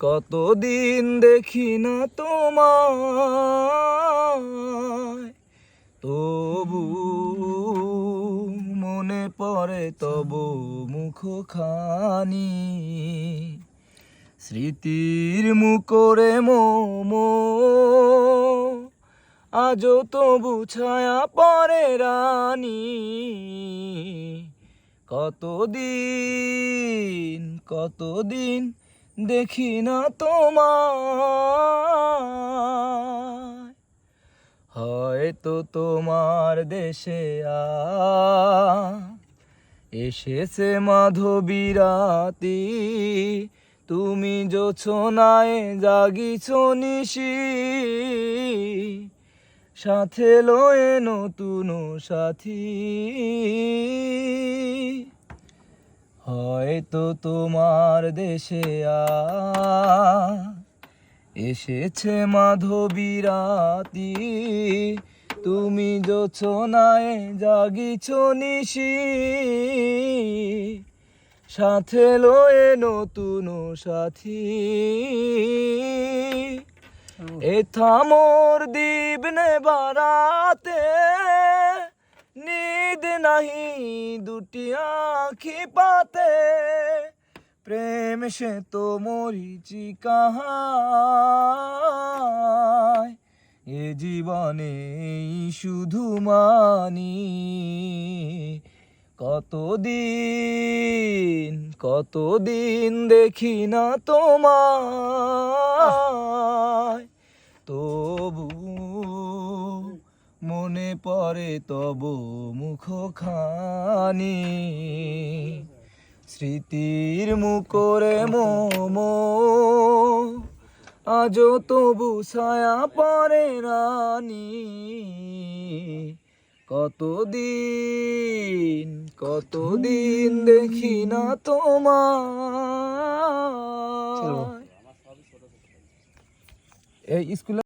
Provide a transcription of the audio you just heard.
কতদিন দেখি না তোমায়। তবু মনে পড়ে তব মুখখানি। স্মৃতির মুকরে মোমো, আজও তবু ছায়া পরে রানী। কতদিন কতদিন দেখি না তোমায়। হয়তো তোমার দেশে এসেছে মাধবী রাতি। তুমি যোছনায় জাগিছ নিশি। সাথে লয়ে নতুন সাথী। হয়তো তোমার দেশে এসেছে মাধবী রাতি। তুমি যোছনায় জাগিছ নিশি। সাথে লয়ে নতুন সাথী। এ থামোর দিবনে বারাতে দুটি আখি পাতে, প্রেম সে তো মরিচি কাহায়। এ জীবনে শুধু মানি, কতদিন কতদিন দেখি না তোমায়। তবু মনে পড়ে তব মুখখানি। স্মৃতির মুকরে মোমো আজও তবু ছায়া পরে রানী। কতদিন কতদিন দেখি না তোমার এই স্কুলে